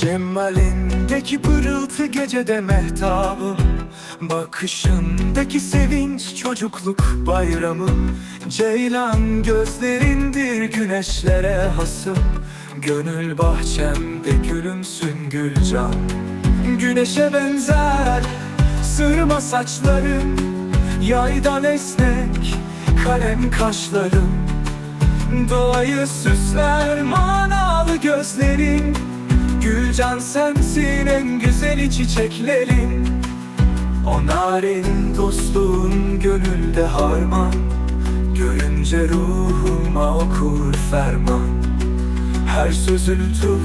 Cemalindeki pırıltı gecede mehtabı. Bakışındaki sevinç çocukluk bayramı. Ceylan gözlerindir güneşlere hasım Gönül bahçemde gülümsün Gülcan. Güneşe benzer sırma saçların Yaydan esnek kalem kaşların. Doğayı süsler manalı gözlerin Gülcan sensin en güzeli çiçeklerin. O narin dostluğun gönülde harman. Görünce ruhuma okur ferman. Her sözü lütuf,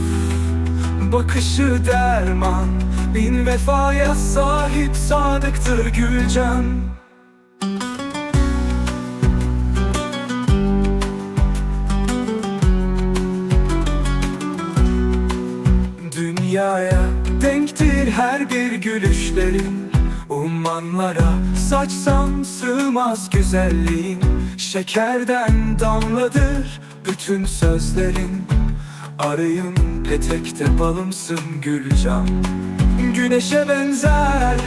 bakışı derman. Bin vefaya sahip sadıktır Gülcan Dünyaya denktir her bir gülüşlerin. Ummanlara saçsam sığmaz güzelliğin. Şekerden damladır bütün sözlerin. Arayın petekte balımsın Gülcan. Güneşe benzer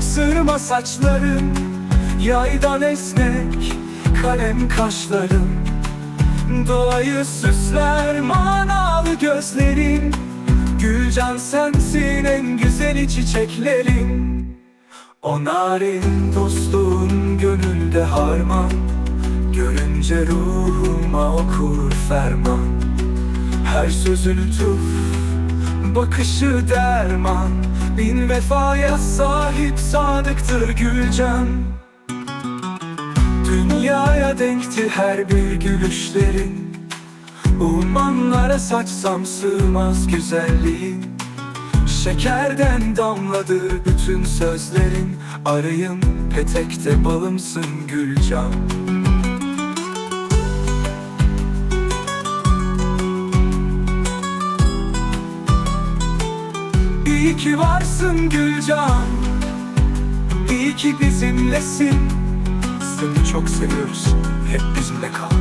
sırma saçların. Yaydan esnek kalem kaşların. Doğayı süsler en güzeli çiçeklerin O narin dostluğun gönülde harman. Görünce ruhuma okur ferman. Her sözü lütuf, bakışı derman. Bin vefaya sahip sadıktır Gülcan. Dünyaya denkti her bir gülüşlerin. Ummanlara saçsam sığmaz güzelliğin Şekerden damladı bütün sözlerin. Arayın petekte balımsın Gülcan. İyi ki varsın Gülcan. İyi ki bizimlesin. Seni çok seviyoruz. Hep bizimle kal